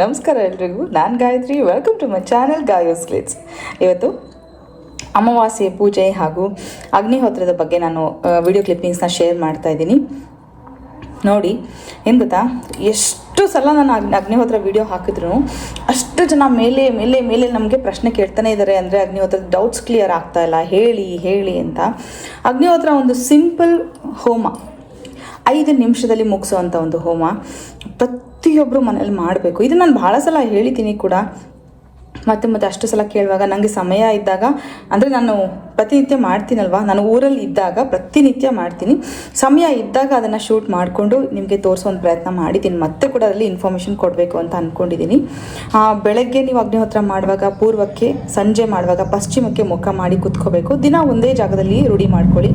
ನಮಸ್ಕಾರ ಎಲ್ರಿಗೂ, ನಾನು Gayathri. Welcome to my channel Gayos ಸ್ಲಿಟ್ಸ್ ಇವತ್ತು ಅಮಾವಾಸ್ಯೆ ಪೂಜೆ ಹಾಗೂ ಅಗ್ನಿಹೋತ್ರದ ಬಗ್ಗೆ ನಾನು ವಿಡಿಯೋ ಕ್ಲಿಪ್ಪಿಂಗ್ಸ್ನ ಶೇರ್ ಮಾಡ್ತಾ ಇದ್ದೀನಿ. ನೋಡಿ, ಏನು ಗೊತ್ತಾ? ಎಷ್ಟು ಸಲ ನಾನು ಅಗ್ನಿ ಅಗ್ನಿಹೋತ್ರ ವಿಡಿಯೋ ಹಾಕಿದ್ರು ಅಷ್ಟು ಜನ ಮೇಲೆ ಮೇಲೆ ಮೇಲೆ ನಮಗೆ ಪ್ರಶ್ನೆ ಕೇಳ್ತಾನೆ ಇದ್ದಾರೆ ಅಂದರೆ ಅಗ್ನಿಹೋತ್ರದ ಡೌಟ್ಸ್ ಕ್ಲಿಯರ್ ಆಗ್ತಾ ಇಲ್ಲ, ಹೇಳಿ ಹೇಳಿ ಅಂತ. ಅಗ್ನಿಹೋತ್ರ ಒಂದು ಸಿಂಪಲ್ ಹೋಮ. ಐದು ನಿಮಿಷದಲ್ಲಿ ಮುಗಿಸುವಂಥ ಒಂದು ಹೋಮ. ಪ್ರತಿಯೊಬ್ಬರು ಮನೇಲಿ ಮಾಡಬೇಕು. ಇದು ನಾನು ಭಾಳ ಸಲ ಹೇಳಿದ್ದೀನಿ ಕೂಡ. ಮತ್ತೆ ಮತ್ತೆ ಅಷ್ಟು ಸಲ ಕೇಳುವಾಗ ನನಗೆ ಸಮಯ ಇದ್ದಾಗ, ಅಂದರೆ ನಾನು ಪ್ರತಿನಿತ್ಯ ಮಾಡ್ತೀನಲ್ವ? ನಾನು ಊರಲ್ಲಿ ಇದ್ದಾಗ ಪ್ರತಿನಿತ್ಯ ಮಾಡ್ತೀನಿ. ಸಮಯ ಇದ್ದಾಗ ಅದನ್ನು ಶೂಟ್ ಮಾಡಿಕೊಂಡು ನಿಮಗೆ ತೋರಿಸೋ ಒಂದು ಪ್ರಯತ್ನ ಮಾಡಿದ್ದೀನಿ. ಮತ್ತೆ ಕೂಡ ಅದರಲ್ಲಿ ಇನ್ಫಾರ್ಮೇಷನ್ ಕೊಡಬೇಕು ಅಂತ ಅಂದ್ಕೊಂಡಿದ್ದೀನಿ ಬೆಳಗ್ಗೆ ನೀವು ಅಗ್ನಿಹೋತ್ರ ಮಾಡುವಾಗ, ಪೂರ್ವಕ್ಕೆ ಸಂಜೆ ಮಾಡುವಾಗ, ಪಶ್ಚಿಮಕ್ಕೆ ಮುಖ ಮಾಡಿ ಕುತ್ಕೋಬೇಕು. ದಿನ ಒಂದೇ ಜಾಗದಲ್ಲಿ ರೂಢಿ ಮಾಡ್ಕೊಳ್ಳಿ.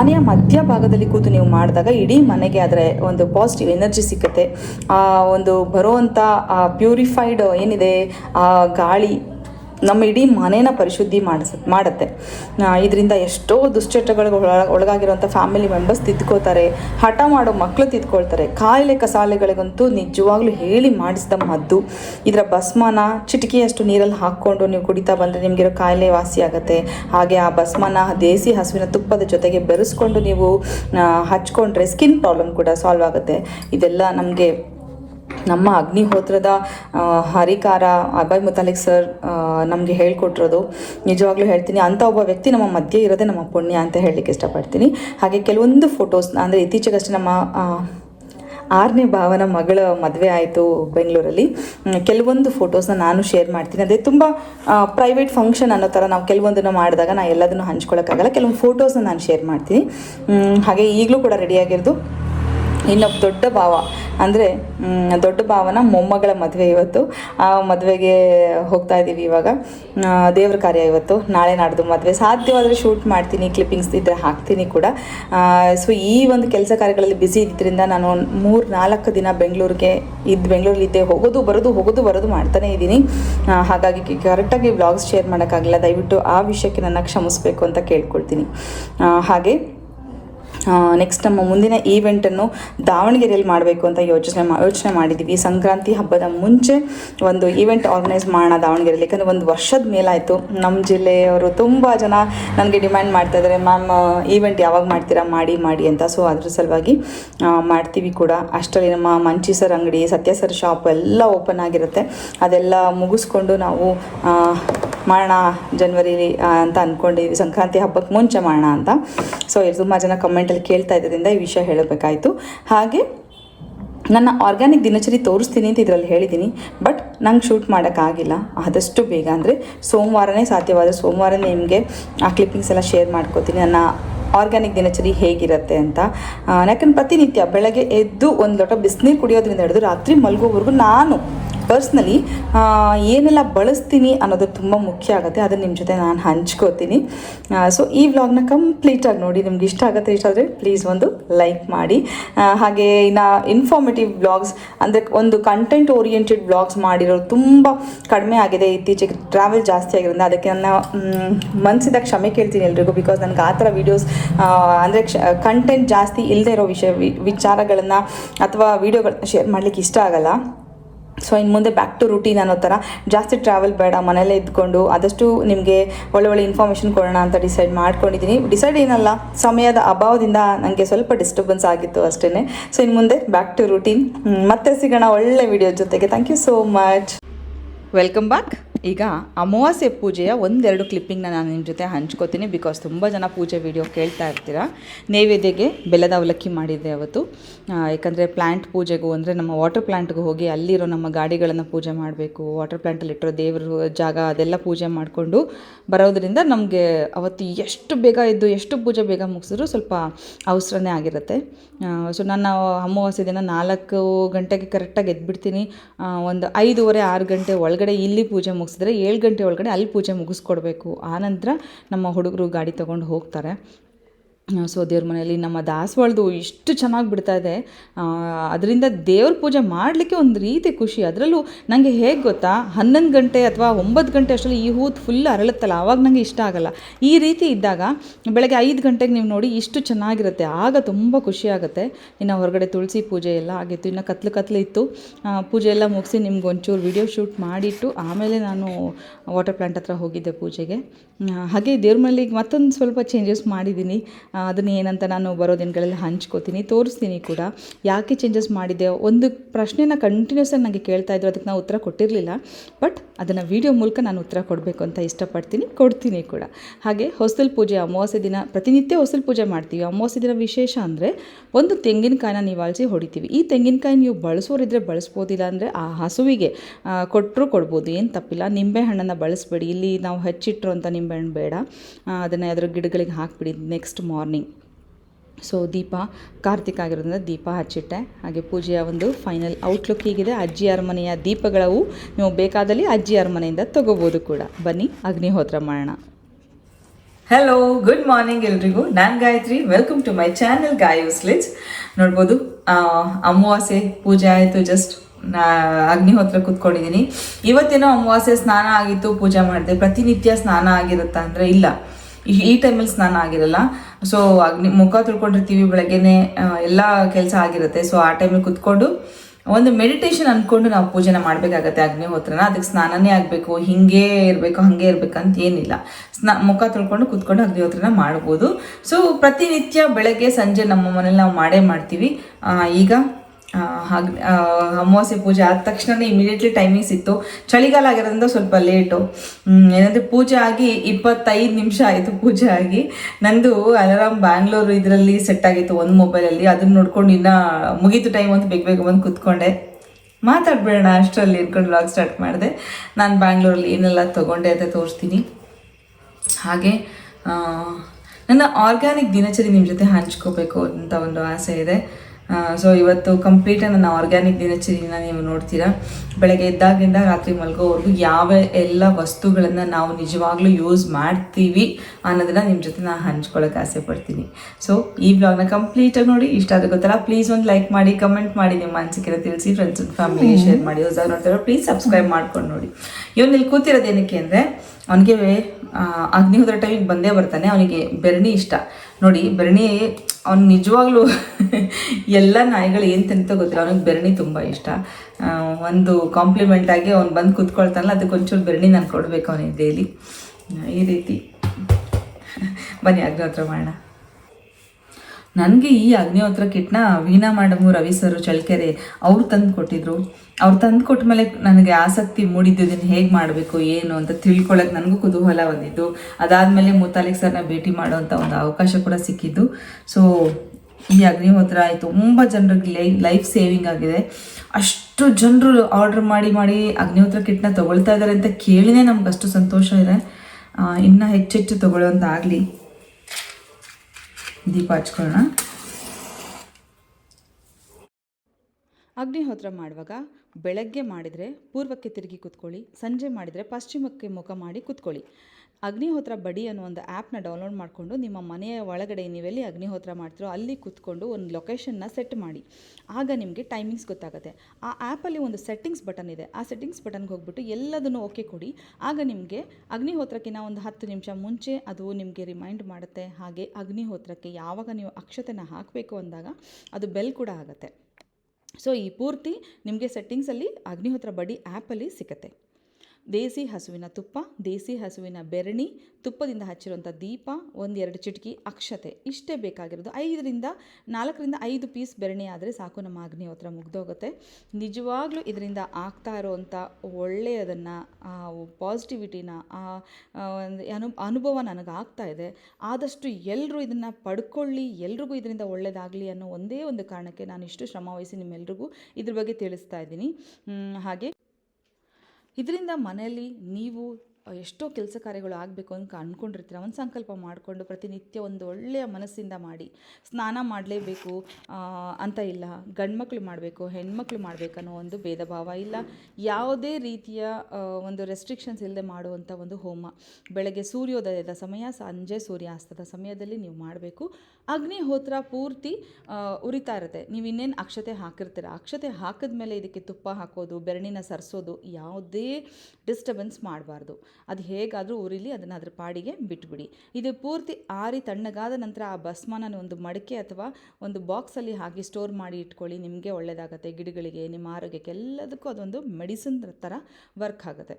ಮನೆಯ ಮಧ್ಯಭಾಗದಲ್ಲಿ ಕೂತು ನೀವು ಮಾಡಿದಾಗ ಇಡೀ ಮನೆಗೆ ಆದರೆ ಒಂದು ಪಾಸಿಟಿವ್ ಎನರ್ಜಿ ಸಿಗುತ್ತೆ ಆ ಒಂದು ಬರುವಂಥ ಪ್ಯೂರಿಫೈಡ್ ಏನಿದೆ, ಆ ಗಾಳಿ ನಮ್ಮ ಇಡೀ ಮನೇನ ಪರಿಶುದ್ಧಿ ಮಾಡಿಸ್, ಮಾಡುತ್ತೆ. ಇದರಿಂದ ಎಷ್ಟೋ ದುಶ್ಚಟಗಳಿಗೆ ಒಳ, ಒಳಗಾಗಿರುವಂಥ ಫ್ಯಾಮಿಲಿ ಮೆಂಬರ್ಸ್ ತಿದ್ಕೋತಾರೆ, ಹಠ ಮಾಡೋ ಮಕ್ಕಳು ತಿದ್ಕೊಳ್ತಾರೆ. ಕಾಯಿಲೆ ಕಸಾಲೆಗಳಿಗಂತೂ ನಿಜವಾಗ್ಲೂ ಹೇಳಿ ಮಾಡಿಸಿದ ಮದ್ದು. ಇದರ ಭಸ್ಮನ ಚಿಟಿಕೆಯಷ್ಟು ನೀರಲ್ಲಿ ಹಾಕ್ಕೊಂಡು ನೀವು ಕುಡಿತಾ ಬಂದರೆ ನಿಮಗಿರೋ ಕಾಯಿಲೆ ವಾಸಿ ಆಗುತ್ತೆ. ಹಾಗೆ ಆ ಭಸ್ಮನ ದೇಸಿ ಹಸುವಿನ ತುಪ್ಪದ ಜೊತೆಗೆ ಬೆರೆಸ್ಕೊಂಡು ನೀವು ಹಚ್ಕೊಂಡ್ರೆ ಸ್ಕಿನ್ ಪ್ರಾಬ್ಲಮ್ ಕೂಡ ಸಾಲ್ವ್ ಆಗುತ್ತೆ. ಇದೆಲ್ಲ ನಮಗೆ ನಮ್ಮ ಅಗ್ನಿಹೋತ್ರದ ಹರಿಕಾರ ಅಭಯ್ ಮುತಾಲಿಕ್ ಸರ್ ನಮಗೆ ಹೇಳ್ಕೊಟ್ಟಿರೋದು. ನಿಜವಾಗ್ಲೂ ಹೇಳ್ತೀನಿ ಅಂಥ ಒಬ್ಬ ವ್ಯಕ್ತಿ ನಮ್ಮ ಮಧ್ಯೆ ಇರೋದೇ ನಮ್ಮ ಪುಣ್ಯ ಅಂತ ಹೇಳಲಿಕ್ಕೆ ಇಷ್ಟಪಡ್ತೀನಿ. ಹಾಗೆ ಕೆಲವೊಂದು ಫೋಟೋಸ್ ಅಂದರೆ ಇತ್ತೀಚೆಗಷ್ಟೇ ನಮ್ಮ ಆರನೇ ಭಾವನ ಮಗಳ ಮದುವೆ ಆಯಿತು ಬೆಂಗಳೂರಲ್ಲಿ. ಕೆಲವೊಂದು ಫೋಟೋಸ್ನ ನಾನು ಶೇರ್ ಮಾಡ್ತೀನಿ. ಅದೇ ತುಂಬ ಪ್ರೈವೇಟ್ ಫಂಕ್ಷನ್ ಅನ್ನೋ ಥರ ನಾವು ಕೆಲವೊಂದನ್ನು ಮಾಡಿದಾಗ ನಾನು ಎಲ್ಲದನ್ನು ಹಂಚ್ಕೊಳ್ಳೋಕ್ಕಾಗಲ್ಲ ಕೆಲವೊಂದು ಫೋಟೋಸ್ನ ನಾನು ಶೇರ್ ಮಾಡ್ತೀನಿ. ಹಾಗೆ ಈಗಲೂ ಕೂಡ ರೆಡಿಯಾಗಿರೋದು ಇನ್ನೊಬ್ಬ ದೊಡ್ಡ ಭಾವ. ಅಂದರೆ ದೊಡ್ಡ ಭಾವನ ಮೊಮ್ಮಗಳ ಮದುವೆ ಇವತ್ತು. ಆ ಮದುವೆಗೆ ಹೋಗ್ತಾ ಇದ್ದೀವಿ ಇವಾಗ. ದೇವ್ರ ಕಾರ್ಯ ಇವತ್ತು. ನಾಳೆ ನಾಡ್ದು ಮದುವೆ. ಸಾಧ್ಯವಾದರೆ ಶೂಟ್ ಮಾಡ್ತೀನಿ ಕ್ಲಿಪ್ಪಿಂಗ್ಸ್ ಇದ್ದರೆ ಹಾಕ್ತೀನಿ ಕೂಡ. ಸೊ ಈ ಒಂದು ಕೆಲಸ ಕಾರ್ಯಗಳಲ್ಲಿ ಬ್ಯುಸಿ ಇದ್ದರಿಂದ ನಾನು ಮೂರು, ನಾಲ್ಕು ದಿನ ಬೆಂಗಳೂರಿಗೆ ಇದ್ದು ಬೆಂಗಳೂರಲ್ಲಿ ಇದ್ದೆ. ಹೋಗೋದು, ಬರೋದು ಹೋಗೋದು, ಬರೋದು ಮಾಡ್ತಾನೇ ಇದ್ದೀನಿ ಹಾಗಾಗಿ ಕರೆಕ್ಟಾಗಿ ವ್ಲಾಗ್ಸ್ ಶೇರ್ ಮಾಡೋಕ್ಕಾಗಿಲ್ಲ. ದಯವಿಟ್ಟು ಆ ವಿಷಯಕ್ಕೆ ನನ್ನ ಕ್ಷಮಿಸಬೇಕು ಅಂತ ಕೇಳ್ಕೊಳ್ತೀನಿ. ಹಾಗೆ. ನೆಕ್ಸ್ಟ್ ನಮ್ಮ ಮುಂದಿನ ಈವೆಂಟನ್ನು ದಾವಣಗೆರೆಯಲ್ಲಿ ಮಾಡಬೇಕು ಅಂತ ಯೋಚನೆ ಮಾ, ಯೋಚನೆ ಮಾಡಿದ್ದೀವಿ ಸಂಕ್ರಾಂತಿ ಹಬ್ಬದ ಮುಂಚೆ ಒಂದು ಈವೆಂಟ್ ಆರ್ಗನೈಸ್ ಮಾಡೋಣ ದಾವಣಗೆರೆಯಲ್ಲಿ. ಯಾಕಂದರೆ ಒಂದು ವರ್ಷದ ಮೇಲಾಯಿತು. ನಮ್ಮ ಜಿಲ್ಲೆಯವರು ತುಂಬ ಜನ ನನಗೆ ಡಿಮ್ಯಾಂಡ್ ಮಾಡ್ತಾ ಇದ್ದಾರೆ ಮ್ಯಾಮ್ ಈವೆಂಟ್ ಯಾವಾಗ ಮಾಡ್ತೀರಾ? ಮಾಡಿ ಮಾಡಿ ಅಂತ. ಸೊ ಅದ್ರ ಸಲುವಾಗಿ ಮಾಡ್ತೀವಿ ಕೂಡ. ಅಷ್ಟರಲ್ಲಿ ನಮ್ಮ ಮಂಚಿ ಸರ್ ಅಂಗಡಿ, ಸತ್ಯ ಸರ್ ಶಾಪ್ ಎಲ್ಲ ಓಪನ್ ಆಗಿರುತ್ತೆ. ಅದೆಲ್ಲ ಮುಗಿಸ್ಕೊಂಡು ನಾವು ಮಾಡೋಣ ಜನ್ವರಿ ಅಂತ ಅಂದ್ಕೊಂಡಿದ್ವಿ ಸಂಕ್ರಾಂತಿ ಹಬ್ಬಕ್ಕೆ ಮುಂಚೆ ಮಾಡೋಣ ಅಂತ. ಸೊ ತುಂಬ ಜನ ಕಮೆಂಟಲ್ಲಿ ಕೇಳ್ತಾ ಇದ್ದರಿಂದ ಈ ವಿಷಯ ಹೇಳಬೇಕಾಯಿತು. ಹಾಗೆ, ನನ್ನ ಆರ್ಗ್ಯಾನಿಕ್ ದಿನಚರಿ ತೋರಿಸ್ತೀನಿ ಅಂತ ಇದರಲ್ಲಿ ಹೇಳಿದ್ದೀನಿ ಬಟ್ ನಂಗೆ ಶೂಟ್ ಮಾಡೋಕ್ಕಾಗಿಲ್ಲ. ಆದಷ್ಟು ಬೇಗ ಅಂದರೆ ಸೋಮವಾರನೇ ಸಾಧ್ಯವಾದರೆ ಸೋಮವಾರನೇ ನಿಮಗೆ ಆ ಕ್ಲಿಪ್ಪಿಂಗ್ಸ್ ಎಲ್ಲ ಶೇರ್ ಮಾಡ್ಕೋತೀನಿ. ನನ್ನ ಆರ್ಗ್ಯಾನಿಕ್ ದಿನಚರಿ ಹೇಗಿರುತ್ತೆ ಅಂತ. ಯಾಕಂದ್ರೆ ಪ್ರತಿನಿತ್ಯ ಬೆಳಗ್ಗೆ ಎದ್ದು ಒಂದು ಲೋಟ ಬಿಸಿನೀರು ಕುಡಿಯೋದ್ರಿಂದ ಹಿಡಿದು ರಾತ್ರಿ ಮಲಗೋವರೆಗೂ ನಾನು ಪರ್ಸ್ನಲಿ ಏನೆಲ್ಲ ಬಳಸ್ತೀನಿ ಅನ್ನೋದು ತುಂಬ ಮುಖ್ಯ ಆಗುತ್ತೆ. ಅದನ್ನು ನಿಮ್ಮ ಜೊತೆ ನಾನು ಹಂಚ್ಕೋತೀನಿ. ಸೊ ಈ ವ್ಲಾಗ್ನ ಕಂಪ್ಲೀಟಾಗಿ ನೋಡಿ. ನಿಮ್ಗೆ ಇಷ್ಟ ಆಗುತ್ತೆ ಇಷ್ಟ ಆದರೆ ಪ್ಲೀಸ್ ಒಂದು ಲೈಕ್ ಮಾಡಿ. ಹಾಗೆ ಇನ್ನು ಇನ್ಫಾರ್ಮೇಟಿವ್ ಬ್ಲಾಗ್ಸ್ ಅಂದರೆ ಒಂದು ಕಂಟೆಂಟ್ ಓರಿಯೆಂಟೆಡ್ ಬ್ಲಾಗ್ಸ್ ಮಾಡಿರೋದು ತುಂಬ ಕಡಿಮೆ ಆಗಿದೆ. ಇತ್ತೀಚೆಗೆ ಟ್ರಾವೆಲ್ ಜಾಸ್ತಿ ಆಗಿರೋದ್ರಿಂದ ಅದಕ್ಕೆ ನನ್ನ ಮನಸ್ಸಿಂದ ಕ್ಷಮೆ ಕೇಳ್ತೀನಿ ಎಲ್ರಿಗೂ ಬಿಕಾಸ್ ನನಗೆ ಆ ಥರ ವೀಡಿಯೋಸ್ ಅಂದರೆ ಕ್ಷ ಕಂಟೆಂಟ್ ಜಾಸ್ತಿ ಇಲ್ಲದೆ ಇರೋ ವಿಷಯ ವಿಚಾರಗಳನ್ನು ಅಥವಾ ವೀಡಿಯೋಗಳನ್ನ ಶೇರ್ ಮಾಡಲಿಕ್ಕೆ ಇಷ್ಟ ಆಗಲ್ಲ. ಸೊ ಇನ್ನು ಮುಂದೆ ಬ್ಯಾಕ್ ಟು ರೂಟೀನ್ ಅನ್ನೋ ಥರ ಜಾಸ್ತಿ ಟ್ರಾವೆಲ್ ಬೇಡ ಮನೇಲೇ ಇದ್ಕೊಂಡು ಆದಷ್ಟು ನಿಮಗೆ ಒಳ್ಳೆ ಒಳ್ಳೆ ಇನ್ಫಾರ್ಮೇಷನ್ ಕೊಡೋಣ ಅಂತ ಡಿಸೈಡ್ ಮಾಡ್ಕೊಂಡಿದ್ದೀನಿ ಡಿಸೈಡ್ ಏನಲ್ಲ, ಸಮಯದ ಅಭಾವದಿಂದ ನನಗೆ ಸ್ವಲ್ಪ ಡಿಸ್ಟರ್ಬೆನ್ಸ್ ಆಗಿತ್ತು ಅಷ್ಟೇ ಸೊ ಇನ್ನು ಮುಂದೆ ಬ್ಯಾಕ್ ಟು ರೂಟೀನ್ ಮತ್ತೆ ಸಿಗೋಣ ಒಳ್ಳೆ ವಿಡಿಯೋ ಜೊತೆಗೆ. Thank you so much welcome back ಈಗ ಅಮಾವಾಸ್ಯೆ ಪೂಜೆಯ ಒಂದೆರಡು ಕ್ಲಿಪ್ಪಿಂಗ್ನ ನಾನು ನಿಮ್ಮ ಜೊತೆ ಹಂಚ್ಕೋತೀನಿ ಬಿಕಾಸ್ ತುಂಬ ಜನ ಪೂಜೆ ವಿಡಿಯೋ ಕೇಳ್ತಾ ಇರ್ತೀರ. ನೈವೇದ್ಯಗೆ ಬೆಲ್ಲದ ಅವಲಕ್ಕಿ ಮಾಡಿದ್ದೆ ಅವತ್ತು. ಯಾಕಂದರೆ ಪ್ಲ್ಯಾಂಟ್ ಪೂಜೆಗೂ ಅಂದರೆ ನಮ್ಮ ವಾಟರ್ ಪ್ಲ್ಯಾಂಟ್ಗೂ ಹೋಗಿ ಅಲ್ಲಿರೋ ನಮ್ಮ ಗಾಡಿಗಳನ್ನು ಪೂಜೆ ಮಾಡಬೇಕು ವಾಟರ್ ಪ್ಲ್ಯಾಂಟಲ್ಲಿಟ್ಟಿರೋ ದೇವರು ಜಾಗ ಅದೆಲ್ಲ ಪೂಜೆ ಮಾಡಿಕೊಂಡು ಬರೋದರಿಂದ ನಮಗೆ ಅವತ್ತು ಎಷ್ಟು ಬೇಗ ಇದ್ದು ಎಷ್ಟು ಪೂಜೆ ಬೇಗ ಮುಗಿಸಿದ್ರು ಸ್ವಲ್ಪ ಅವಸರನೇ ಆಗಿರುತ್ತೆ. ಸೊ ನಾನು ಅಮಾವಾಸ್ಯೆ ದಿನ ನಾಲ್ಕು ಗಂಟೆಗೆ ಕರೆಕ್ಟಾಗಿ ಎದ್ಬಿಡ್ತೀನಿ. ಒಂದು ಐದೂವರೆ ಆರು ಗಂಟೆ ಒಳಗಡೆ ಇಲ್ಲಿ ಪೂಜೆ ಮುಗಿಸಿದ್ರೆ ಏಳು ಗಂಟೆ ಒಳಗಡೆ ಅಲ್ಲಿ ಪೂಜೆ ಮುಗಿಸ್ಕೊಡ್ಬೇಕು. ಆನಂತರ ನಮ್ಮ ಹುಡುಗರು ಗಾಡಿ ತೊಗೊಂಡು ಹೋಗ್ತಾರೆ. ಸೊ ದೇವ್ರ ಮನೆಯಲ್ಲಿ ನಮ್ಮ ದಾಸವಾಳದು ಇಷ್ಟು ಚೆನ್ನಾಗಿ ಬಿಡ್ತಾ ಇದೆ. ಅದರಿಂದ ದೇವ್ರ ಪೂಜೆ ಮಾಡಲಿಕ್ಕೆ ಒಂದು ರೀತಿ ಖುಷಿ. ಅದರಲ್ಲೂ ನನಗೆ ಹೇಗೆ ಗೊತ್ತಾ, ಹನ್ನೊಂದು ಗಂಟೆ ಅಥವಾ ಒಂಬತ್ತು ಗಂಟೆ ಅಷ್ಟರಲ್ಲಿ ಈ ಹೂವು ಫುಲ್ ಅರಳುತ್ತಲ್ಲ ಆವಾಗ ನನಗೆ ಇಷ್ಟ ಆಗಲ್ಲ. ಈ ರೀತಿ ಇದ್ದಾಗ ಬೆಳಗ್ಗೆ ಐದು ಗಂಟೆಗೆ ನೀವು ನೋಡಿ ಇಷ್ಟು ಚೆನ್ನಾಗಿರುತ್ತೆ. ಆಗ ತುಂಬ ಖುಷಿ ಆಗುತ್ತೆ. ಇನ್ನು ಹೊರಗಡೆ ತುಳಸಿ ಪೂಜೆ ಎಲ್ಲ ಆಗಿತ್ತು. ಇನ್ನು ಕತ್ಲು ಕತ್ಲು ಇತ್ತು. ಪೂಜೆ ಎಲ್ಲ ಮುಗಿಸಿ ನಿಮ್ಗೆ ಒಂಚೂರು ವಿಡಿಯೋ ಶೂಟ್ ಮಾಡಿಟ್ಟು ಆಮೇಲೆ ನಾನು ವಾಟರ್ ಪ್ಲ್ಯಾಂಟ್ ಹತ್ರ ಹೋಗಿದ್ದೆ ಪೂಜೆಗೆ. ಹಾಗೆ ದೇವ್ರ ಮನೆಗೆ ಮತ್ತೊಂದು ಸ್ವಲ್ಪ ಚೇಂಜಸ್ ಮಾಡಿದ್ದೀನಿ. ಅದನ್ನ ಏನಂತ ನಾನು ಬರೋ ದಿನಗಳಲ್ಲಿ ಹಂಚ್ಕೋತೀನಿ, ತೋರಿಸ್ತೀನಿ ಕೂಡ. ಯಾಕೆ ಚೇಂಜಸ್ ಮಾಡಿದೆ? ಒಂದು ಪ್ರಶ್ನೆನ ಕಂಟಿನ್ಯೂಸ್ ಆಗಿ ನನಗೆ ಕೇಳ್ತಾ ಇದ್ರು, ಅದಕ್ಕೆ ನಾವು ಉತ್ತರ ಕೊಟ್ಟಿರಲಿಲ್ಲ. ಬಟ್ ಅದನ್ನು ವಿಡಿಯೋ ಮೂಲಕ ನಾನು ಉತ್ತರ ಕೊಡಬೇಕು ಅಂತ ಇಷ್ಟಪಡ್ತೀನಿ, ಕೊಡ್ತೀನಿ ಕೂಡ. ಹಾಗೆ ಹೊಸಲ್ ಪೂಜೆ, ಅಮಾವಾಸ್ಯೆ ದಿನ, ಪ್ರತಿನಿತ್ಯ ಹೊಸಲ್ ಪೂಜೆ ಮಾಡ್ತೀವಿ. ಅಮಾವಾಸ್ಯೆ ದಿನ ವಿಶೇಷ ಅಂದರೆ ಒಂದು ತೆಂಗಿನಕಾಯಿನ ನಿವಾಳಿಸಿ ಹೊಡಿತೀವಿ. ಈ ತೆಂಗಿನಕಾಯಿ ನೀವು ಬಳಸೋರಿದ್ರೆ ಬಳಸ್ಬೋದಿಲ್ಲ ಅಂದರೆ ಆ ಹಸುವಿಗೆ ಕೊಟ್ಟರು ಕೊಡ್ಬೋದು. ಏನು ತಪ್ಪಿಲ್ಲ. ನಿಂಬೆ ಹಣ್ಣನ್ನು ಬಳಸಬೇಡಿ. ಇಲ್ಲಿ ನಾವು ಹೆಚ್ಚಿಟ್ರು ಅಂತ ನಿಂಬೆಹಣ್ಣು ಬೇಡ. ಅದನ್ನು ಅದರ ಗಿಡಗಳಿಗೆ ಹಾಕಿಬಿಡಿ. ನೆಕ್ಸ್ಟ್ ಮಾರ್ನಿಂಗ್ ಸೊ ದೀಪ, ಕಾರ್ತಿಕ್ ಆಗಿರೋದ್ರಿಂದ ದೀಪ ಹಚ್ಚಿಟ್ಟೆ. ಹಾಗೆ ಪೂಜೆಯ ಒಂದು ಫೈನಲ್ ಔಟ್ಲುಕ್ ಹೀಗಿದೆ. ಅಜ್ಜಿ ಅರಮನೆಯ ದೀಪಗಳವು ನೀವು ಬೇಕಾದಲ್ಲಿ ಅಜ್ಜಿ ಅರಮನೆಯಿಂದ ತಗೋಬೋದು ಕೂಡ. ಬನ್ನಿ, ಅಗ್ನಿಹೋತ್ರ ಮಾಡೋಣ. ಹಲೋ ಗುಡ್ ಮಾರ್ನಿಂಗ್ ಎಲ್ರಿಗೂ. ನಾನು Gayathri. Welcome to my channel ಗಾಯೂಸ್ಲಿಚ್ ನೋಡ್ಬೋದು ಅಮಾವಾಸ್ಯೆ ಪೂಜೆ ಆಯಿತು. ಜಸ್ಟ್ ನಾ ಅಗ್ನಿಹೋತ್ರ ಕೂತ್ಕೊಂಡಿದ್ದೀನಿ. ಇವತ್ತೇನೋ ಅಮಾವಾಸ್ಯೆ ಸ್ನಾನ ಆಗಿತ್ತು, ಪೂಜೆ ಮಾಡಿದೆ. ಪ್ರತಿನಿತ್ಯ ಸ್ನಾನ ಆಗಿರುತ್ತಾ ಅಂದರೆ ಇಲ್ಲ. ಈ- ಟೈಮಲ್ಲಿ ಸ್ನಾನ ಆಗಿರಲ್ಲ. ಸೊ ಅಗ್ನಿ ಮುಖ ತುಳ್ಕೊಂಡಿರ್ತೀವಿ ಬೆಳಗ್ಗೆನೆ ಎಲ್ಲ ಕೆಲಸ ಆಗಿರುತ್ತೆ. ಸೊ ಆ ಟೈಮಲ್ಲಿ ಕುತ್ಕೊಂಡು ಒಂದು ಮೆಡಿಟೇಷನ್ ಅಂದ್ಕೊಂಡು ನಾವು ಪೂಜೆನ ಮಾಡಬೇಕಾಗತ್ತೆ ಅಗ್ನಿಹೋತ್ರನ ಅದಕ್ಕೆ ಸ್ನಾನನೇ ಆಗಬೇಕು. ಹಿಂಗೆ ಇರಬೇಕು, ಹಾಗೆ ಅಂತ ಏನಿಲ್ಲ. ಸ್ನಾ, ಮುಖ ತೊಳ್ಕೊಂಡು ಕುತ್ಕೊಂಡು ಅಗ್ನಿಹೋತ್ರನ ಮಾಡ್ಬೋದು. ಸೊ ಪ್ರತಿನಿತ್ಯ ಬೆಳಗ್ಗೆ ಸಂಜೆ ನಮ್ಮ ಮನೇಲಿ ನಾವು ಮಾಡೇ ಮಾಡ್ತೀವಿ. ಈಗ ಹಾಗೆ ಅಮಾವಾಸ್ಯೆ ಪೂಜೆ ಆದ ತಕ್ಷಣನೇ ಇಮಿಡಿಯೇಟ್ಲಿ ಟೈಮಿಂಗ್ಸ್ ಇತ್ತು ಚಳಿಗಾಲ ಆಗಿರೋದ್ರಿಂದ ಸ್ವಲ್ಪ ಲೇಟು ಏನಂದರೆ ಪೂಜೆ ಆಗಿ ಇಪ್ಪತ್ತೈದು ನಿಮಿಷ ಆಯಿತು ಪೂಜೆ ಆಗಿ. ನಂದು ಅಲಾರಾಮ್ ಬ್ಯಾಂಗ್ಳೂರು ಇದರಲ್ಲಿ ಸೆಟ್ ಆಗಿತ್ತು ಒಂದು ಮೊಬೈಲಲ್ಲಿ ಅದನ್ನ ನೋಡ್ಕೊಂಡು ಇನ್ನ ಮುಗೀತು ಟೈಮ್ ಅಂತ ಬೇಗ ಬೇಗ ಬಂದು ಕುತ್ಕೊಂಡೆ. ಮಾತಾಡ್ಬೇಡ ಅಷ್ಟರಲ್ಲಿ ಇಟ್ಕೊಂಡು ವ್ಲಾಗ್ ಸ್ಟಾರ್ಟ್ ಮಾಡಿದೆ. ನಾನು ಬ್ಯಾಂಗ್ಳೂರಲ್ಲಿ ಏನೆಲ್ಲ ತೊಗೊಂಡೆ ಅಂತ ತೋರಿಸ್ತೀನಿ. ಹಾಗೆ ನನ್ನ ಆರ್ಗ್ಯಾನಿಕ್ ದಿನಚರಿ ನಿಮ್ಮ ಜೊತೆ ಹಂಚ್ಕೋಬೇಕು ಅಂತ ಒಂದು ಆಸೆ ಇದೆ. ಸೊ ಇವತ್ತು ಕಂಪ್ಲೀಟ್ ನನ್ನ ಆರ್ಗ್ಯಾನಿಕ್ ದಿನಚರಿನ ನೀವು ನೋಡ್ತೀರಾ. ಬೆಳಗ್ಗೆ ಎದ್ದಾಗಿಂದ ರಾತ್ರಿ ಮಲ್ಗೋವರೆಗೂ ಯಾವ ಎಲ್ಲ ವಸ್ತುಗಳನ್ನು ನಾವು ನಿಜವಾಗ್ಲೂ ಯೂಸ್ ಮಾಡ್ತೀವಿ ಅನ್ನೋದನ್ನ ನಿಮ್ಮ ಜೊತೆ ನಾನು ಹಂಚ್ಕೊಳ್ಳೋಕೆ ಆಸೆ ಪಡ್ತೀನಿ. ಸೊ ಈ ಬ್ಲಾಗ್ನ ಕಂಪ್ಲೀಟಾಗಿ ನೋಡಿ ಇಷ್ಟ ಆದ ಗೊತ್ತಲ್ಲ ಪ್ಲೀಸ್ ಒಂದು ಲೈಕ್ ಮಾಡಿ ಕಮೆಂಟ್ ಮಾಡಿ ನಿಮ್ಮ ಅನಿಸಿಕೆನ ತಿಳಿಸಿ ಫ್ರೆಂಡ್ಸ್ ಫ್ಯಾಮಿಲಿಗೆ ಶೇರ್ ಮಾಡಿ. ಹೊಸ ನೋಡ್ತಾರೆ ಪ್ಲೀಸ್ ಸಬ್ಸ್ಕ್ರೈಬ್ ಮಾಡ್ಕೊಂಡು ನೋಡಿ. ಇವನು ಇಲ್ಲಿ ಕೂತಿರೋದು ಏನಕ್ಕೆ ಅಂದರೆ ಅವನಿಗೆ ಅಗ್ನಿಹೋದ್ರ ಟೈಮಿಗೆ ಬಂದೇ ಬರ್ತಾನೆ. ಅವನಿಗೆ ಬೆರಣಿ ಇಷ್ಟ. ನೋಡಿ ಬೆರಣಿ ಅವ್ನು ನಿಜವಾಗ್ಲೂ ಎಲ್ಲ ನಾಯಿಗಳು ಏನು ತಿಂತೋ ಗೊತ್ತಿಲ್ಲ. ಅವನಿಗೆ ಬೆರಣಿ ತುಂಬ ಇಷ್ಟ. ಒಂದು ಕಾಂಪ್ಲಿಮೆಂಟ್ ಆಗಿ ಅವ್ನು ಬಂದು ಕೂತ್ಕೊಳ್ತಾನಲ್ಲ, ಅದಕ್ಕೆ ಒಂಚೂರು ಬೆರಣಿ ನಾನು ಕೊಡಬೇಕು ಅವನಿಗೆ ಡೈಲಿ ಈ ರೀತಿ. ಬನ್ನಿ ಅಗ್ನಿಹೋತ್ರ ಮಾಡೋಣ. ನನಗೆ ಈ ಅಗ್ನಿಹೋತ್ರ ಕಿಟ್ನ ವೀಣಾ ಮಾಡಮು ರವಿ ಸರ್ ಚಳ್ಕೆರೆ, ಅವ್ರು ತಂದು ಕೊಟ್ಟಿದ್ರು. ಅವ್ರು ತಂದು ಕೊಟ್ಟ ಮೇಲೆ ನನಗೆ ಆಸಕ್ತಿ ಮೂಡಿದ್ದು ಇದನ್ನು ಹೇಗೆ ಮಾಡಬೇಕು, ಏನು ಅಂತ ತಿಳ್ಕೊಳ್ಳೋಕೆ ನನಗೂ ಕುತೂಹಲ ಬಂದಿದ್ದು. ಅದಾದಮೇಲೆ ಮುತಾಲಿಕ್ ಸರ್ನ ಭೇಟಿ ಮಾಡೋವಂಥ ಒಂದು ಅವಕಾಶ ಕೂಡ ಸಿಕ್ಕಿದ್ದು. ಸೊ ಈ ಅಗ್ನಿಹೋತ್ರ ತುಂಬ ಜನರಿಗೆ ಲೈ, ಲೈಫ್ ಸೇವಿಂಗ್ ಆಗಿದೆ. ಅಷ್ಟು ಜನರು ಆರ್ಡ್ರ್ ಮಾಡಿ ಮಾಡಿ ಅಗ್ನಿಹೋತ್ರ ಕಿಟ್ನ ತೊಗೊಳ್ತಾ ಇದ್ದಾರೆ ಅಂತ ಕೇಳಿನೇ ನಮ್ಗೆ ಅಷ್ಟು ಸಂತೋಷ ಇದೆ. ಇನ್ನೂ ಹೆಚ್ಚೆಚ್ಚು ತಗೊಳ್ಳೋಂತ ಆಗಲಿ ದೀಪ ಹಚ್ಕೊಳ್ಳೋಣ. ಅಗ್ನಿಹೋತ್ರ ಮಾಡುವಾಗ ಬೆಳಗ್ಗೆ ಮಾಡಿದರೆ ಪೂರ್ವಕ್ಕೆ ತಿರುಗಿ ಕೂತ್ಕೊಳ್ಳಿ, ಸಂಜೆ ಮಾಡಿದರೆ ಪಶ್ಚಿಮಕ್ಕೆ ಮುಖ ಮಾಡಿ ಕೂತ್ಕೊಳ್ಳಿ. ಅಗ್ನಿಹೋತ್ರ ಬಡಿ ಅನ್ನೋ ಒಂದು ಆ್ಯಪ್ನ ಡೌನ್ಲೋಡ್ ಮಾಡಿಕೊಂಡು ನಿಮ್ಮ ಮನೆಯ ಒಳಗಡೆ ನೀವೆಲ್ಲಿ ಅಗ್ನಿಹೋತ್ರ ಮಾಡ್ತೀರೋ ಅಲ್ಲಿ ಕೂತ್ಕೊಂಡು ಒಂದು ಲೊಕೇಶನ್ನ ಸೆಟ್ ಮಾಡಿ. ಆಗ ನಿಮಗೆ ಟೈಮಿಂಗ್ಸ್ ಗೊತ್ತಾಗುತ್ತೆ. ಆ ಆ್ಯಪಲ್ಲಿ ಒಂದು ಸೆಟ್ಟಿಂಗ್ಸ್ ಬಟನ್ ಇದೆ. ಆ ಸೆಟ್ಟಿಂಗ್ಸ್ ಬಟನ್ಗೆ ಹೋಗ್ಬಿಟ್ಟು ಎಲ್ಲದನ್ನು ಓಕೆ ಕೊಡಿ. ಆಗ ನಿಮಗೆ ಅಗ್ನಿಹೋತ್ರಕ್ಕಿಂತ ಒಂದು ಹತ್ತು ನಿಮಿಷ ಮುಂಚೆ ಅದು ನಿಮಗೆ ರಿಮೈಂಡ್ ಮಾಡುತ್ತೆ. ಹಾಗೆ ಅಗ್ನಿಹೋತ್ರಕ್ಕೆ ಯಾವಾಗ ನೀವು ಅಕ್ಷತೆನ ಹಾಕಬೇಕು ಅಂದಾಗ ಅದು ಬೆಲ್ ಕೂಡ ಆಗುತ್ತೆ. ಸೊ ಈ ಪೂರ್ತಿ ನಿಮಗೆ ಸೆಟ್ಟಿಂಗ್ಸಲ್ಲಿ ಅಗ್ನಿಹೋತ್ರ ಬಡಿ ಆ್ಯಪಲ್ಲಿ ಸಿಗುತ್ತೆ. ದೇಸಿ ಹಸುವಿನ ತುಪ್ಪ, ದೇಸಿ ಹಸುವಿನ ಬೆರಣಿ, ತುಪ್ಪದಿಂದ ಹಚ್ಚಿರುವಂಥ ದೀಪ, ಒಂದೆರಡು ಚಿಟಕಿ ಅಕ್ಷತೆ, ಇಷ್ಟೇ ಬೇಕಾಗಿರೋದು. ಐದರಿಂದ ನಾಲ್ಕರಿಂದ ಐದು ಪೀಸ್ ಬೆರಣಿ ಆದರೆ ಸಾಕು, ನಮ್ಮ ಅಗ್ನಿಹೋತ್ರ ಮುಗ್ದೋಗುತ್ತೆ. ನಿಜವಾಗ್ಲೂ ಇದರಿಂದ ಆಗ್ತಾ ಇರೋವಂಥ ಒಳ್ಳೆಯದನ್ನು ಪಾಸಿಟಿವಿಟಿನ ಆ ಆ, ಒಂದು ಅನು, ಅನುಭವ ನನಗೆ ಆಗ್ತಾ ಇದೆ. ಆದಷ್ಟು ಎಲ್ಲರೂ ಇದನ್ನು ಪಡ್ಕೊಳ್ಳಿ, ಎಲ್ರಿಗೂ ಇದರಿಂದ ಒಳ್ಳೆಯದಾಗಲಿ ಅನ್ನೋ ಒಂದೇ ಒಂದು ಕಾರಣಕ್ಕೆ ನಾನು ಇಷ್ಟು ಶ್ರಮ ವಹಿಸಿ ನಿಮ್ಮೆಲ್ರಿಗೂ ಇದ್ರ ಬಗ್ಗೆ ತಿಳಿಸ್ತಾ ಇದ್ದೀನಿ. ಹಾಗೆ ಇದರಿಂದ ಮನೆಯಲ್ಲಿ ನೀವು ಎಷ್ಟೋ ಕೆಲಸ ಕಾರ್ಯಗಳು ಆಗಬೇಕು ಅಂತ ಅಂದ್ಕೊಂಡಿರ್ತೀರ ಒಂದು ಸಂಕಲ್ಪ ಮಾಡಿಕೊಂಡು ಪ್ರತಿನಿತ್ಯ ಒಂದು ಒಳ್ಳೆಯ ಮನಸ್ಸಿಂದ ಮಾಡಿ. ಸ್ನಾನ ಮಾಡಲೇಬೇಕು ಅಂತ ಇಲ್ಲ. ಗಂಡ್ಮಕ್ಳು ಮಾಡಬೇಕು, ಹೆಣ್ಮಕ್ಳು ಮಾಡಬೇಕನ್ನೋ ಒಂದು ಭೇದ ಭಾವ ಇಲ್ಲ. ಯಾವುದೇ ರೀತಿಯ ಒಂದು ರೆಸ್ಟ್ರಿಕ್ಷನ್ಸ್ ಇಲ್ಲದೆ ಮಾಡುವಂಥ ಒಂದು ಹೋಮ. ಬೆಳಗ್ಗೆ ಸೂರ್ಯೋದಯದ ಸಮಯ, ಸಂಜೆ ಸೂರ್ಯಾಸ್ತದ ಸಮಯದಲ್ಲಿ ನೀವು ಮಾಡಬೇಕು. ಅಗ್ನಿಹೋತ್ರ ಪೂರ್ತಿ ಉರಿತಾ ಇರುತ್ತೆ. ನೀವು ಇನ್ನೇನು ಅಕ್ಷತೆ ಹಾಕಿರ್ತೀರ? ಅಕ್ಷತೆ ಹಾಕಿದ ಮೇಲೆ ಇದಕ್ಕೆ ತುಪ್ಪ ಹಾಕೋದು ಬೆರಣಿನ ಸರಿಸೋದು, ಯಾವುದೇ ಡಿಸ್ಟರ್ಬೆನ್ಸ್ ಮಾಡಬಾರ್ದು. ಅದು ಹೇಗಾದರೂ ಉರಿಲಿ, ಅದನ್ನು ಅದ್ರ ಪಾಡಿಗೆ ಬಿಟ್ಬಿಡಿ. ಇದು ಪೂರ್ತಿ ಆರಿ ತಣ್ಣಗಾದ ನಂತರ ಆ ಭಸ್ಮನ ಒಂದು ಮಡಿಕೆ ಅಥವಾ ಒಂದು ಬಾಕ್ಸಲ್ಲಿ ಹಾಕಿ ಸ್ಟೋರ್ ಮಾಡಿ ಇಟ್ಕೊಳ್ಳಿ. ನಿಮಗೆ ಒಳ್ಳೆಯದಾಗತ್ತೆ ಗಿಡಗಳಿಗೆ, ನಿಮ್ಮ ಆರೋಗ್ಯಕ್ಕೆ ಎಲ್ಲದಕ್ಕೂ ಅದೊಂದು ಮೆಡಿಸಿನ್ ಥರ ವರ್ಕ್ ಆಗುತ್ತೆ.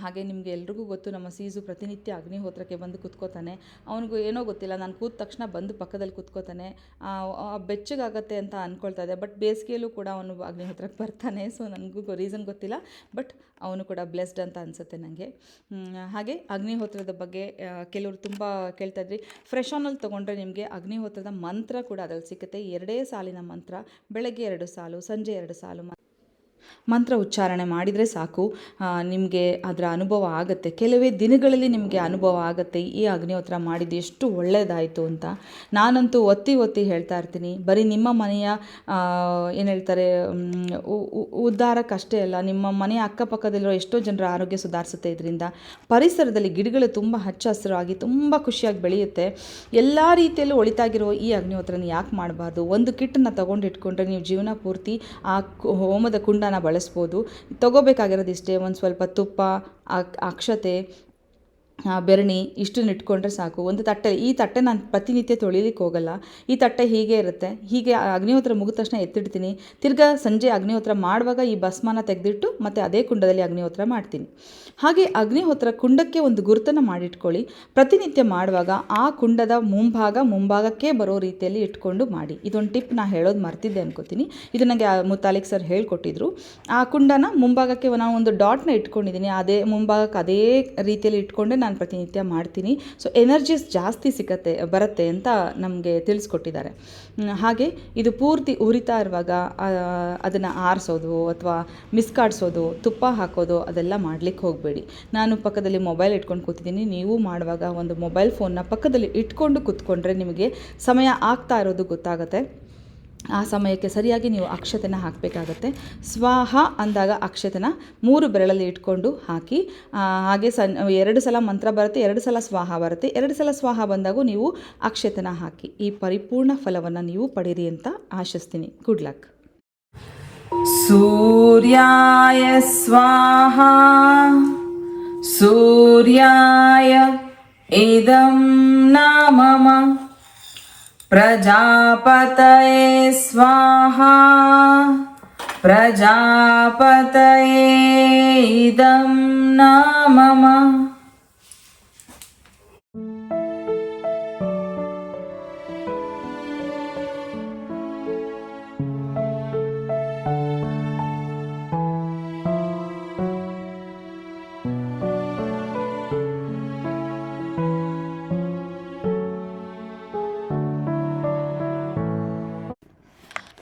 ಹಾಗೆ ನಿಮಗೆ ಎಲ್ರಿಗೂ ಗೊತ್ತು, ನಮ್ಮ ಸೀಸು ಪ್ರತಿನಿತ್ಯ ಅಗ್ನಿಹೋತ್ರಕ್ಕೆ ಬಂದು ಕೂತ್ಕೋತಾನೆ. ಅವನಿಗೂ ಏನೋ ಗೊತ್ತಿಲ್ಲ, ನಾನು ಕೂತ ತಕ್ಷಣ ಬಂದು ಪಕ್ಕದಲ್ಲಿ ಕೂತ್ಕೋತಾನೆ. ಬೆಚ್ಚಗಾಗತ್ತೆ ಅಂತ ಅಂದ್ಕೊಳ್ತಾ ಇದೆ ಬಟ್ ಬೇಸಿಗೆಯಲ್ಲೂ ಕೂಡ ಅವನು ಅಗ್ನಿಹೋತ್ರಕ್ಕೆ ಬರ್ತಾನೆ ಸೊ ನನಗೂ ರೀಸನ್ ಗೊತ್ತಿಲ್ಲ ಬಟ್ ಅವನು ಕೂಡ ಬ್ಲೆಸ್ಡ್ ಅಂತ ಅನಿಸುತ್ತೆ ನನಗೆ ಹಾಗೆ ಅಗ್ನಿಹೋತ್ರದ ಬಗ್ಗೆ ಕೆಲವರು ತುಂಬ ಕೇಳ್ತಾ ಇದ್ರಿ. ಫ್ರೆಶ್ ಆನಲ್ಲಿ ತೊಗೊಂಡ್ರೆ ನಿಮಗೆ ಅಗ್ನಿಹೋತ್ರದ ಮಂತ್ರ ಕೂಡ ಅದರಲ್ಲಿ ಸಿಗುತ್ತೆ ಎರಡೇ ಸಾಲಿನ ಮಂತ್ರ, ಬೆಳಗ್ಗೆ ಎರಡು ಸಾಲು, ಸಂಜೆ ಎರಡು ಸಾಲು ಮಂತ್ರ ಉಚ್ಚಾರಣೆ ಮಾಡಿದರೆ ಸಾಕು. ನಿಮಗೆ ಅದರ ಅನುಭವ ಆಗುತ್ತೆ. ಕೆಲವೇ ದಿನಗಳಲ್ಲಿ ನಿಮಗೆ ಅನುಭವ ಆಗುತ್ತೆ. ಈ ಅಗ್ನಿಹೋತ್ರ ಮಾಡಿದ್ದು ಎಷ್ಟು ಒಳ್ಳೆಯದಾಯಿತು ಅಂತ. ನಾನಂತೂ ಒತ್ತಿ ಒತ್ತಿ ಹೇಳ್ತಾ ಇರ್ತೀನಿ. ಬರೀ ನಿಮ್ಮ ಮನೆಯ ಏನು ಹೇಳ್ತಾರೆ ಉದ್ಧಾರಕ್ಕಷ್ಟೇ ಅಲ್ಲ, ನಿಮ್ಮ ಮನೆಯ ಅಕ್ಕಪಕ್ಕದಲ್ಲಿರೋ ಎಷ್ಟೋ ಜನರ ಆರೋಗ್ಯ ಸುಧಾರಿಸುತ್ತೆ ಇದರಿಂದ. ಪರಿಸರದಲ್ಲಿ ಗಿಡಗಳು ತುಂಬ ಹಚ್ಚ ಹಸಿರಾಗಿ ತುಂಬ ಖುಷಿಯಾಗಿ ಬೆಳೆಯುತ್ತೆ. ಎಲ್ಲ ರೀತಿಯಲ್ಲೂ ಒಳಿತಾಗಿರೋ ಈ ಅಗ್ನಿಹೋತ್ರನ ಯಾಕೆ ಮಾಡಬಾರ್ದು? ಒಂದು ಕಿಟ್ಟನ್ನು ತಗೊಂಡು ಇಟ್ಕೊಂಡ್ರೆ ನೀವು ಜೀವನ ಪೂರ್ತಿ ಆ ಹೋಮದ ಕುಂಡನ ಬಳಸ್ಬೋದು. ತೊಗೋಬೇಕಾಗಿರೋದು ಇಷ್ಟೇ. ಒಂದು ಸ್ವಲ್ಪ ತುಪ್ಪ ಅಕ್- ಅಕ್ಷತೆ ಬೆರಣಿ ಇಷ್ಟನ್ನು ಇಟ್ಕೊಂಡ್ರೆ ಸಾಕು. ಒಂದು ತಟ್ಟೆ, ಈ ತಟ್ಟೆ ನಾನು ಪ್ರತಿನಿತ್ಯ ತೊಳಿಲಿಕ್ಕೆ ಹೋಗಲ್ಲ. ಈ ತಟ್ಟೆ ಹೀಗೆ ಇರುತ್ತೆ. ಹೀಗೆ ಅಗ್ನಿಹೋತ್ರ ಮುಗಿದ ತಕ್ಷಣ ಎತ್ತಿಡ್ತೀನಿ. ತಿರ್ಗಾ ಸಂಜೆ ಅಗ್ನಿಹೋತ್ರ ಮಾಡುವಾಗ ಈ ಭಸ್ಮನ ತೆಗೆದಿಟ್ಟು ಮತ್ತು ಅದೇ ಕುಂಡದಲ್ಲಿ ಅಗ್ನಿಹೋತ್ರ ಮಾಡ್ತೀನಿ. ಹಾಗೆ ಅಗ್ನಿಹೋತ್ರ ಕುಂಡಕ್ಕೆ ಒಂದು ಗುರುತನ್ನು ಮಾಡಿಟ್ಕೊಳ್ಳಿ. ಪ್ರತಿನಿತ್ಯ ಮಾಡುವಾಗ ಆ ಕುಂಡದ ಮುಂಭಾಗ, ಮುಂಭಾಗಕ್ಕೆ ಬರೋ ರೀತಿಯಲ್ಲಿ ಇಟ್ಕೊಂಡು ಮಾಡಿ. ಇದೊಂದು ಟಿಪ್ ನಾ ಹೇಳೋದು ಮರ್ತಿದ್ದೆ ಅನ್ಕೋತೀನಿ. ಇದು ನನಗೆ ಮುತಾಲಿಕ್ ಸರ್ ಹೇಳ್ಕೊಟ್ಟಿದ್ರು. ಆ ಕುಂಡನ ಮುಂಭಾಗಕ್ಕೆ ನಾನು ಒಂದು ಡಾಟ್ನ ಇಟ್ಕೊಂಡಿದ್ದೀನಿ ಅದೇ ಮುಂಭಾಗಕ್ಕೆ ಅದೇ ರೀತಿಯಲ್ಲಿ ಇಟ್ಕೊಂಡೆ ನಾನು ಪ್ರತಿನಿತ್ಯ ಮಾಡ್ತೀನಿ. ಸೊ ಎನರ್ಜೀಸ್ ಜಾಸ್ತಿ ಸಿಕ್ಕತ್ತೆ ಬರುತ್ತೆ ಅಂತ ನಮಗೆ ತಿಳಿಸ್ಕೊಟ್ಟಿದ್ದಾರೆ. ಹಾಗೆ ಇದು ಪೂರ್ತಿ ಉರಿತಾ ಇರುವಾಗ ಅದನ್ನು ಆರಿಸೋದು ಅಥವಾ ಮಿಸ್ಕಾಡ್ಸೋದು ತುಪ್ಪ ಹಾಕೋದು, ಅದೆಲ್ಲ ಮಾಡ್ಲಿಕ್ಕೆ ಹೋಗಬೇಡಿ. ನಾನು ಪಕ್ಕದಲ್ಲಿ ಮೊಬೈಲ್ ಇಟ್ಕೊಂಡು ಕೂತಿದ್ದೀನಿ. ನೀವು ಮಾಡುವಾಗ ಒಂದು ಮೊಬೈಲ್ ಫೋನ್ನ ಪಕ್ಕದಲ್ಲಿ ಇಟ್ಕೊಂಡು ಕೂತ್ಕೊಂಡ್ರೆ ನಿಮಗೆ ಸಮಯ ಆಗ್ತಾ ಇರೋದು ಗೊತ್ತಾಗುತ್ತೆ. ಆ ಸಮಯಕ್ಕೆ ಸರಿಯಾಗಿ ನೀವು ಅಕ್ಷತೆನ ಹಾಕಬೇಕಾಗತ್ತೆ. ಸ್ವಾಹ ಅಂದಾಗ ಅಕ್ಷತೆನ ಮೂರು ಬೆರಳಲ್ಲಿ ಇಟ್ಕೊಂಡು ಹಾಕಿ ಹಾಗೆ ಸನ್, ಎರಡು ಸಲ ಮಂತ್ರ ಬರುತ್ತೆ, ಎರಡು ಸಲ ಸ್ವಾಹ ಬರುತ್ತೆ. ಎರಡು ಸಲ ಸ್ವಾಹ ಬಂದಾಗ ನೀವು ಅಕ್ಷತೆನ ಹಾಕಿ, ಈ ಪರಿಪೂರ್ಣ ಫಲವನ್ನು ನೀವು ಪಡೀರಿ ಅಂತ ಆಶಿಸ್ತೀನಿ. ಗುಡ್ ಲಕ್ ಸೂರ್ಯಾಯ ಸ್ವಾಹ, ಸೂರ್ಯಾಯ ಇದಂ ನಾಮಮ. प्रजापतये स्वाहा प्रजापतये इदं नामम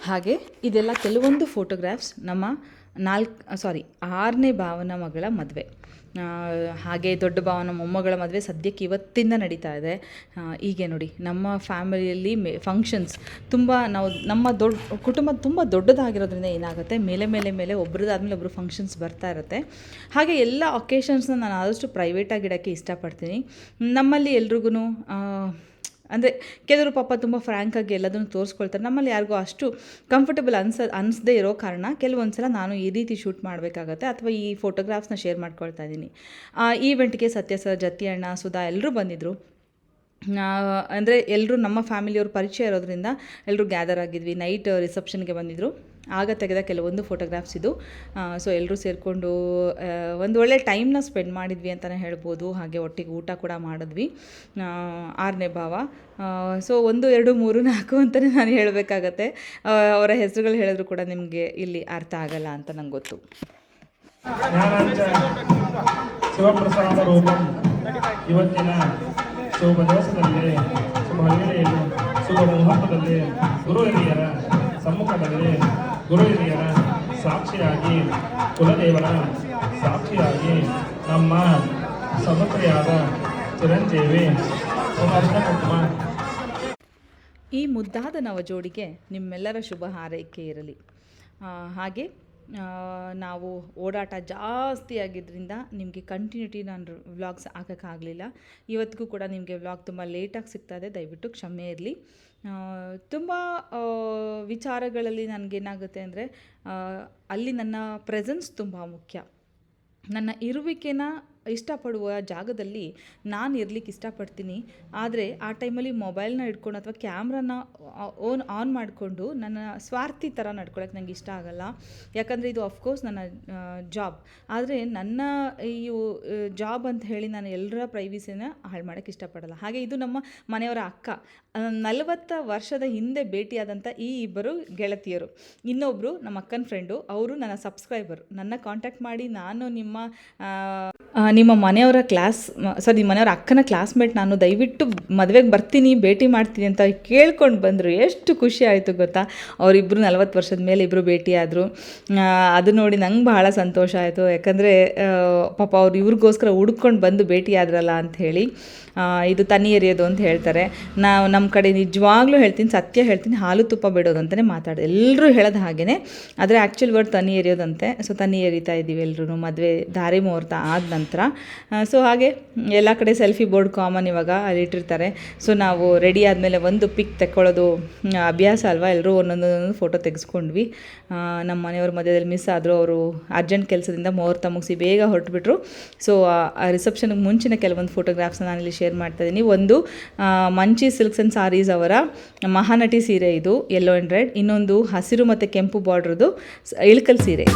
ಹಾಗೆ ಇದೆಲ್ಲ ಕೆಲವೊಂದು ಫೋಟೋಗ್ರಾಫ್ಸ್ ನಮ್ಮ ನಾಲ್ಕು ಸಾರಿ ಆರನೇ ಭಾವನ ಮಗಳ ಮದುವೆ. ಹಾಗೆ ದೊಡ್ಡ ಭಾವನ ಮೊಮ್ಮಗಳ ಮದುವೆ ಸದ್ಯಕ್ಕೆ ಇವತ್ತಿಂದ ನಡೀತಾ ಇದೆ. ಹೀಗೆ ನೋಡಿ, ನಮ್ಮ ಫ್ಯಾಮಿಲಿಯಲ್ಲಿ ಮೇ ಫಂಕ್ಷನ್ಸ್ ತುಂಬ ನಾವು, ನಮ್ಮ ದೊಡ್ಡ ಕುಟುಂಬ ತುಂಬ ದೊಡ್ಡದಾಗಿರೋದ್ರಿಂದ ಏನಾಗುತ್ತೆ? ಮೇಲೆ ಮೇಲೆ ಮೇಲೆ ಒಬ್ರದ್ದಾದ್ಮೇಲೆ ಒಬ್ಬರು ಫಂಕ್ಷನ್ಸ್ ಬರ್ತಾ ಇರುತ್ತೆ. ಹಾಗೆ ಎಲ್ಲ ಒಕೇಶನ್ಸ್ನ ನಾನು ಆದಷ್ಟು ಪ್ರೈವೇಟಾಗಿ ಇಡೋಕ್ಕೆ ಇಷ್ಟಪಡ್ತೀನಿ. ನಮ್ಮಲ್ಲಿ ಎಲ್ರಿಗೂ ಅಂದರೆ ಕೆಲವರು ಪಾಪ ತುಂಬ ಫ್ರ್ಯಾಂಕಾಗಿ ಎಲ್ಲದನ್ನು ತೋರಿಸ್ಕೊಳ್ತಾರೆ. ನಮ್ಮಲ್ಲಿ ಯಾರಿಗೂ ಅಷ್ಟು ಕಂಫರ್ಟಬಲ್ ಅನ್ಸ, ಅನಿಸದೇ ಇರೋ ಕಾರಣ ಕೆಲವೊಂದು ಸಲ ನಾನು ಈ ರೀತಿ ಶೂಟ್ ಮಾಡಬೇಕಾಗತ್ತೆ ಅಥವಾ ಈ ಫೋಟೋಗ್ರಾಫ್ಸ್ನ ಶೇರ್ ಮಾಡ್ಕೊಳ್ತಾ ಇದ್ದೀನಿ. ಆ ಈವೆಂಟ್ಗೆ ಸತ್ಯ ಸರ್ ಜತಿ ಅಣ್ಣ, ಸುಧಾ ಎಲ್ಲರೂ ಬಂದಿದ್ದರು ಅಂದರೆ ಎಲ್ಲರೂ ನಮ್ಮ ಫ್ಯಾಮಿಲಿಯವ್ರ ಪರಿಚಯ ಇರೋದ್ರಿಂದ ಎಲ್ಲರೂ ಗ್ಯಾದರ್ ಆಗಿದ್ವಿ. ನೈಟ್ ರಿಸೆಪ್ಷನ್ಗೆ ಬಂದಿದ್ದರು ಆಗ ತೆಗೆದ ಕೆಲವೊಂದು ಫೋಟೋಗ್ರಾಫ್ಸ್ ಇದು. ಸೊ ಎಲ್ಲರೂ ಸೇರಿಕೊಂಡು ಒಂದು ಒಳ್ಳೆ ಟೈಮ್ನ ಸ್ಪೆಂಡ್ ಮಾಡಿದ್ವಿ ಅಂತಲೇ ಹೇಳ್ಬೋದು. ಹಾಗೆ ಒಟ್ಟಿಗೆ ಊಟ ಕೂಡ ಮಾಡಿದ್ವಿ. ಆರನೇ ಭಾವ. ಸೊ ಒಂದು, ಎರಡು, ಮೂರು, ನಾಲ್ಕು ಅಂತಲೇ ನಾನು ಹೇಳಬೇಕಾಗತ್ತೆ. ಅವರ ಹೆಸರುಗಳು ಹೇಳಿದ್ರು ಕೂಡ ನಿಮಗೆ ಇಲ್ಲಿ ಅರ್ಥ ಆಗಲ್ಲ ಅಂತ ನಂಗೆ ಗೊತ್ತು. ಇವತ್ತಿನ ಶುಭ ದಿವಸದಲ್ಲಿ, ಶುಭ ವೇಳೆಯಲ್ಲಿ ಶುಭ ಮುಹೂರ್ತದಲ್ಲಿ ಗುರು ಸಮ್ಮುಖದಲ್ಲಿ ಗುರು ಹಿರಿಯರ ಸಾಕ್ಷಿಯಾಗಿ, ಕುಲದೇವರ ಸಾಕ್ಷಿಯಾಗಿ ನಮ್ಮ ಸಹೋದರಿಯಾದ ಚಿರಂಜೀವಿ ಈ ಮುದ್ದಾದ ನವ ಜೋಡಿಗೆ ನಿಮ್ಮೆಲ್ಲರ ಶುಭ ಹಾರೈಕೆ ಇರಲಿ. ಹಾಗೆ ನಾವು ಓಡಾಟ ಜಾಸ್ತಿ ಆಗಿದ್ದರಿಂದ ನಿಮಗೆ ಕಂಟಿನ್ಯೂಟಿ ನಾನು ವ್ಲಾಗ್ಸ್ ಹಾಕೋಕ್ಕಾಗಲಿಲ್ಲ. ಇವತ್ತಿಗೂ ಕೂಡ ನಿಮಗೆ ವ್ಲಾಗ್ ತುಂಬ ಲೇಟಾಗಿ ಸಿಗ್ತಾ ಇದೆ. ದಯವಿಟ್ಟು ಕ್ಷಮೆ ಇರಲಿ. ತುಂಬ ವಿಚಾರಗಳಲ್ಲಿ ನನಗೇನಾಗುತ್ತೆ ಅಂದರೆ ಅಲ್ಲಿ ನನ್ನ ಪ್ರೆಸೆನ್ಸ್ ತುಂಬ ಮುಖ್ಯ. ನನ್ನ ಇರುವಿಕೆನ ಇಷ್ಟಪಡುವ ಜಾಗದಲ್ಲಿ ನಾನು ಇರ್ಲಿಕ್ಕೆ ಇಷ್ಟಪಡ್ತೀನಿ. ಆದರೆ ಆ ಟೈಮಲ್ಲಿ ಮೊಬೈಲ್ನ ಇಟ್ಕೊಂಡು ಅಥವಾ ಕ್ಯಾಮ್ರಾನ ಓನ್, ಆನ್ ಮಾಡಿಕೊಂಡು ನನ್ನ ಸ್ವಾರ್ಥಿ ಥರ ನಡ್ಕೊಳಕ್ಕೆ ನನಗೆ ಇಷ್ಟ ಆಗಲ್ಲ. ಯಾಕಂದರೆ ಇದು ಅಫ್ಕೋರ್ಸ್ ನನ್ನ ಜಾಬ್ ಆದರೆ ನನ್ನ ಈ ಜಾಬ್ ಅಂತ ಹೇಳಿ ನಾನು ಎಲ್ಲರ ಪ್ರೈವಸಿನ ಹಾಳು ಮಾಡೋಕ್ಕೆ ಇಷ್ಟಪಡಲ್ಲ. ಹಾಗೆ ಇದು ನಮ್ಮ ಮನೆಯವರ ಅಕ್ಕ. ನಲವತ್ತ ವರ್ಷದ ಹಿಂದೆ ಭೇಟಿಯಾದಂಥ ಈ ಇಬ್ಬರು ಗೆಳತಿಯರು. ಇನ್ನೊಬ್ಬರು ನಮ್ಮ ಅಕ್ಕನ ಫ್ರೆಂಡು ಅವರು ನನ್ನ ಸಬ್ಸ್ಕ್ರೈಬರ್ ನನ್ನ ಕಾಂಟ್ಯಾಕ್ಟ್ ಮಾಡಿ ನಾನು ನಿಮ್ಮ ನಿಮ್ಮ ಮನೆಯವರ ಕ್ಲಾಸ್ ಸಾರಿ ಮನೆಯವರ ಅಕ್ಕನ ಕ್ಲಾಸ್ಮೇಟ್ ನಾನು ದಯವಿಟ್ಟು ಮದುವೆಗೆ ಬರ್ತೀನಿ, ಭೇಟಿ ಮಾಡ್ತೀನಿ ಅಂತ ಕೇಳ್ಕೊಂಡು ಬಂದರು. ಎಷ್ಟು ಖುಷಿ ಆಯಿತು ಗೊತ್ತಾ? ಅವರಿಬ್ಬರು ನಲವತ್ತು ವರ್ಷದ ಮೇಲೆ ಇಬ್ಬರು ಭೇಟಿಯಾದರು. ಅದು ನೋಡಿ ನಂಗೆ ಬಹಳ ಸಂತೋಷ ಆಯಿತು. ಯಾಕಂದರೆ ಪಾಪ ಅವ್ರು ಇವ್ರಿಗೋಸ್ಕರ ಹುಡ್ಕೊಂಡು ಬಂದು ಭೇಟಿಯಾದ್ರಲ್ಲ ಹೇಳಿ ಇದು ತನಿ ಎರಿಯೋದು ಅಂತ ಹೇಳ್ತಾರೆ. ನಾವು ನಮ್ಮ ಕಡೆ ನಿಜವಾಗ್ಲೂ ಹೇಳ್ತೀನಿ, ಸತ್ಯ ಹೇಳ್ತೀನಿ, ಹಾಲು ತುಪ್ಪ ಬಿಡೋದು ಅಂತಲೇ ಮಾತಾಡೋದು. ಎಲ್ಲರೂ ಹೇಳೋದು ಹಾಗೆಯೇ ಆದರೆ ಆ್ಯಕ್ಚುಲ್ ವರ್ಡ್ ತನಿ ಎರಿಯೋದಂತೆ. ಸೊ ತನಿ ಎರಿತಾ ಇದ್ದೀವಿ ಎಲ್ಲರೂ ಮದುವೆ ದಾರಿ ಮುಹೂರ್ತ ಆದ ನಂತರ. ಸೊ ಹಾಗೆ ಎಲ್ಲ ಕಡೆ ಸೆಲ್ಫಿ ಬೋರ್ಡ್ ಕಾಮನ್ ಇವಾಗ ಅಲ್ಲಿ ಇಟ್ಟಿರ್ತಾರೆ. ಸೊ ನಾವು ರೆಡಿ ಆದಮೇಲೆ ಒಂದು ಪಿಕ್ ತೆಕ್ಕೊಳ್ಳೋದು ಮ್, ಅಭ್ಯಾಸ ಅಲ್ವಾ? ಎಲ್ಲರೂ ಒಂದೊಂದೊಂದು ಫೋಟೋ ತೆಗೆಸ್ಕೊಂಡ್ವಿ. ನಮ್ಮ ಮನೆಯವ್ರ ಮಧ್ಯದಲ್ಲಿ ಮಿಸ್ ಆದರೂ ಅವರು ಅರ್ಜೆಂಟ್ ಕೆಲಸದಿಂದ ಮುಹೂರ್ತ ಮುಗಿಸಿ ಬೇಗ ಹೊರಟುಬಿಟ್ರು. ಸೊ ಆ ರಿಸೆಪ್ಷನ್ಗೆ ಮುಂಚಿನ ಕೆಲವೊಂದು ನಾನು ಇಲ್ಲಿ ಶೇರ್ ಮಾಡ್ತಾ ಇದ್ದೀನಿ ಒಂದು ಮಂಚಿ ಸಿಲ್ಕ್ಸ್ ಆ್ಯಂಡ್ ಸಾರೀಸ್ ಅವರ ಮಹಾನಟಿ ಸೀರೆ ಇದು ಯೆಲ್ಲೋ ಆ್ಯಂಡ್ ರೆಡ್ ಇನ್ನೊಂದು ಹಸಿರು ಮತ್ತು ಕೆಂಪು ಬಾರ್ಡ್ರದು ಇಳ್ಕಲ್ ಸೀರೆ.